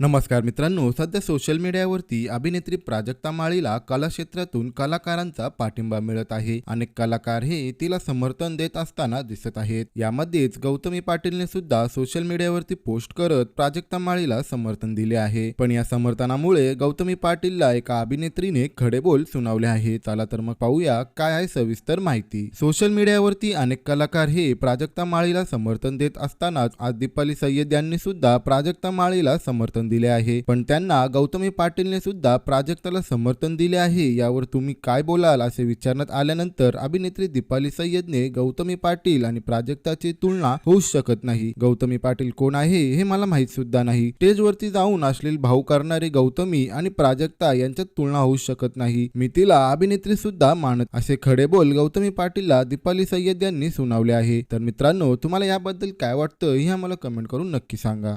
नमस्कार मित्रांनो सध्या सोशल मीडियावरती अभिनेत्री प्राजक्ता माळीला कला क्षेत्रातून कलाकारांचा पाठिंबा मिळत आहे. अनेक कलाकार हे तिला समर्थन देत असताना दिसत आहेत. यामध्येच गौतमी पाटीलने सुद्धा सोशल मीडियावरती पोस्ट करत प्राजक्ता माळीला समर्थन दिले आहे. पण या समर्थनामुळे गौतमी पाटीलला एका अभिनेत्रीने खडे बोल सुनावले आहे. चला तर मग पाहूया काय आहे सविस्तर माहिती. सोशल मीडियावरती अनेक कलाकार हे प्राजक्ता माळीला समर्थन देत असतानाच आज दीपाली सय्यद यांनी सुद्धा प्राजक्ता माळीला समर्थन दिले आहे. पण त्यांना गौतमी पाटीलने सुद्धा प्राजक्ताला समर्थन दिले आहे. यावर तुम्ही काय बोलाल असे विचारण्यात आल्यानंतर अभिनेत्री दीपाली सय्यदने गौतमी पाटील आणि प्राजक्ताची तुलना होऊच शकत नाही. गौतमी पाटील कोण आहे हे मला माहीत सुद्धा नाही. स्टेजवरती जाऊन अश्लील भाऊ करणारी गौतमी आणि प्राजक्ता यांच्यात तुलना होऊ शकत नाही. मी तिला अभिनेत्री सुद्धा मानत असे खडे बोल गौतमी पाटीलला दीपाली सय्यद यांनी सुनावले आहे. तर मित्रांनो तुम्हाला याबद्दल काय वाटतं हे आम्हाला कमेंट करून नक्की सांगा.